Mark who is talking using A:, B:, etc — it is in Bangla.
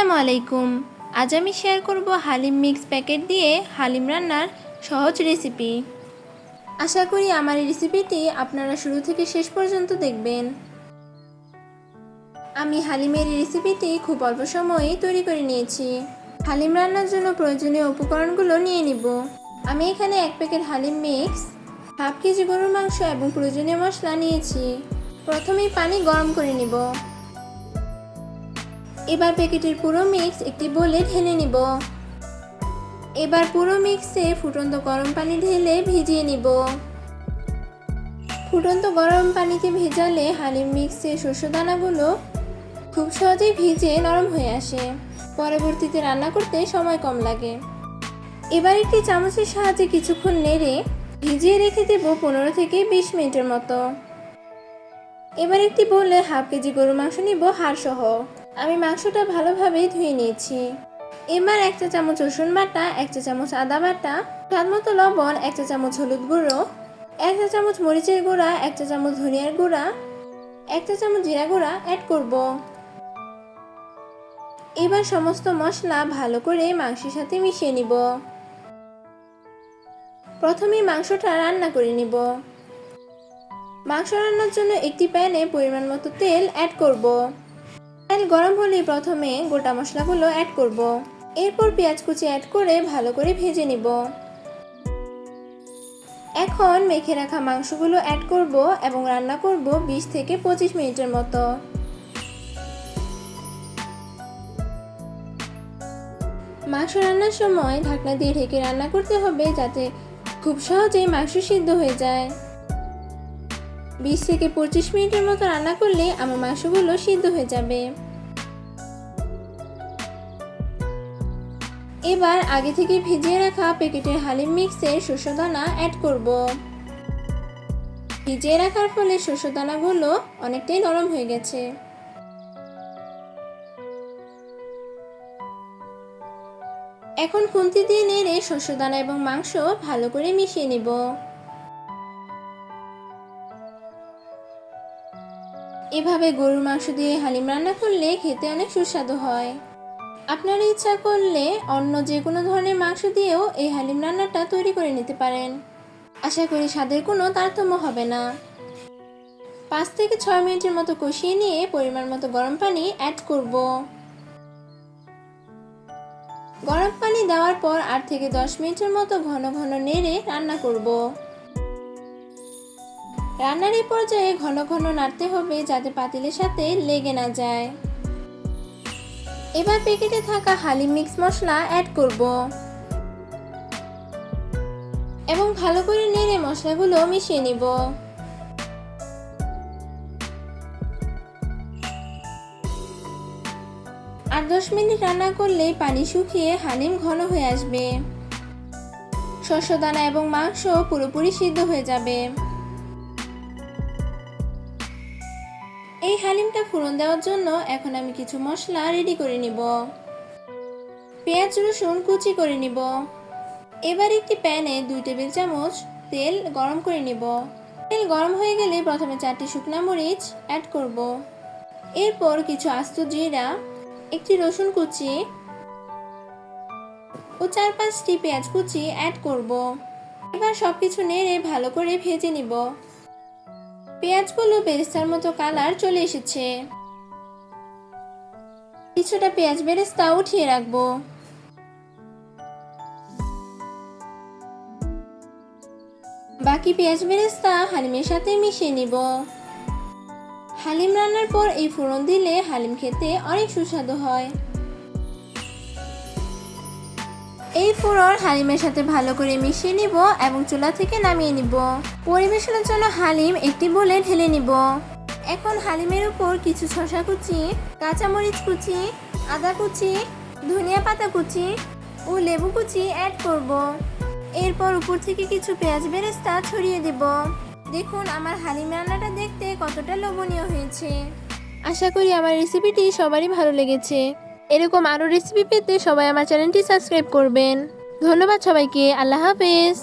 A: আসসালামু আলাইকুম। আজ আমি শেয়ার করব হালিম মিক্স প্যাকেট দিয়ে হালিম রান্নার সহজ রেসিপি আশা করি আমার এই রেসিপিটি আপনারা শুরু থেকে শেষ পর্যন্ত দেখবেন। আমি হালিমের এই রেসিপিটি খুব অল্প সময়ে তৈরি করে নিয়েছি। হালিম রান্নার জন্য প্রয়োজনীয় উপকরণগুলো নিয়ে নিব। আমি এখানে এক packet haleem mix half K গরুর মাংস এবং প্রয়োজনীয় মশলা নিয়েছি। প্রথমেই পানি গরম করে নিব। এবার প্যাকেটের পুরো মিক্স একটি বোলে ঢেলে নিব। এবার পুরো মিক্সে ফুটন্ত গরম পানি ঢেলে ভিজিয়ে নিব। ফুটন্ত গরম পানিতে ভেজালে হালিম মিক্সের শস্য দানাগুলো খুব সহজেই ভিজে নরম হয়ে আসে। পরবর্তীতে রান্না করতে সময় কম লাগে। এবার একটি চামচের সাহায্যে কিছুক্ষণ নেড়ে ভিজিয়ে রেখে দেব পনেরো থেকে বিশ মিনিটের মতো। এবার একটি বলে হাফ কেজি গরু মাংস নিব হাড় সহ আমি মাংসটা ভালোভাবে ধুয়ে নিয়েছি। এবার এক চা চামচ রসুন বাটা, এক চা চামচ আদা বাটা, স্বাদ মতো লবণ, এক চা চামচ হলুদ গুঁড়ো, এক চা চামচ মরিচের গুঁড়া, এক চা চামচ ধনিয়ার গুঁড়া, এক চা চামচ জিরা গুঁড়া অ্যাড করব। এবার সমস্ত মশলা ভালো করে মাংসের সাথে মিশিয়ে নিব। প্রথমে মাংসটা রান্না করে নিব। মাংস রান্নার জন্য একটি প্যানে পরিমাণ মতো তেল অ্যাড করব। তেল গরম হলে প্রথমে গোটা মশলাগুলো অ্যাড করব। এরপর পেঁয়াজ কুচি অ্যাড করে ভালো করে ভেজে নিব। এখন মেখে রাখা মাংসগুলো অ্যাড করব এবং রান্না করব বিশ থেকে পঁচিশ মিনিটের মতো। মাংস রান্নার সময় ঢাকনা দিয়ে ঢেকে রান্না করতে হবে যাতে খুব সহজেই মাংস সিদ্ধ হয়ে যায়। বিশ থেকে পঁচিশ মিনিটের মতো রান্না করলে আমার মাংসগুলো সিদ্ধ হয়ে যাবে। এবার আগে থেকে ভিজিয়ে রাখা প্যাকেটের হালিম মিক্সের শস্যদানা অ্যাড করব। ভিজিয়ে রাখার ফলে শস্যদানাগুলো অনেকটাই নরম হয়ে গেছে। এখন খুন্তি দিয়ে নেড়ে শস্যদানা এবং মাংস ভালো করে মিশিয়ে নিব। এভাবে গরুর মাংস দিয়ে হালিম রান্না করলে খেতে অনেক সুস্বাদু হয়। আপনার ইচ্ছা করলে অন্য যে কোনো ধরনের মাংস দিয়েও এই হালিম রান্নাটা তৈরি করে নিতে পারেন। আশা করি স্বাদের কোনো তারতম্য হবে না। পাঁচ থেকে ছয় মিনিটের মতো কষিয়ে নিয়ে পরিমাণ মতো গরম পানি অ্যাড করব। গরম পানি দেওয়ার পর আট থেকে দশ মিনিটের মতো ঘন ঘন নেড়ে রান্না করব। রান্নার এই পর্যায়ে ঘন ঘন নাড়তে হবে যাতে পাতিলের সাথে লেগে না যায়। এবার প্যাকেটে থাকা হালিম মিক্স মশলা অ্যাড করব। এবং ভালো করে নেড়ে মশলাগুলো মিশিয়ে নিব। আট দশ মিনিট রান্না করলে পানি শুকিয়ে হালিম ঘন হয়ে আসবে। শস্য দানা এবং মাংস পুরোপুরি সিদ্ধ হয়ে যাবে। এই হালিমটা ফোড়ন দেওয়ার জন্য এখন আমি কিছু মশলা রেডি করে নিব। পেঁয়াজ, রসুন কুচি করে নিব। এবার একটি প্যানে দুই টেবিল চামচ তেল গরম করে নিব। তেল গরম হয়ে গেলে প্রথমে চারটি শুকনা মরিচ অ্যাড করব। এরপর কিছু আস্ত জিরা, একটি রসুন কুচি ও চার পাঁচটি পেঁয়াজ কুচি অ্যাড করব। এবার সবকিছু নেড়ে ভালো করে ভেজে নিব। পেঁয়াজগুলো বেরেস্তার মতো কালার চলে এসেছে। কিছুটা পেঁয়াজ বেরেস্তা উঠিয়ে রাখব। বাকি পেঁয়াজ বেরেস্তা হালিমের সাথে মিশিয়ে নিব। হালিম রান্নার পর এই ফোড়ন দিলে হালিম খেতে অনেক সুস্বাদু হয়। এই ফোড়ন হালিমের সাথে ভালো করে মিশিয়ে নিব এবং চুলা থেকে নামিয়ে নিব। পরিবেশনের জন্য হালিম একটি বলে ঢেলে নিব। এখন হালিমের উপর কিছু শশা কুচি, কাঁচামরিচ কুচি, আদা কুচি, ধনিয়া পাতা কুচি ও লেবু কুচি অ্যাড করব। এরপর উপর থেকে কিছু পেঁয়াজ বেরেস্তা ছড়িয়ে দেব। দেখুন আমার হালিম রান্নাটা দেখতে কতটা লোভনীয় হয়েছে। আশা করি আমার রেসিপিটি সবারই ভালো লেগেছে। এরকম আরও রেসিপি পেতে সবাই আমার চ্যানেলটি সাবস্ক্রাইব করবেন। ধন্যবাদ সবাইকে আল্লাহ হাফেজ।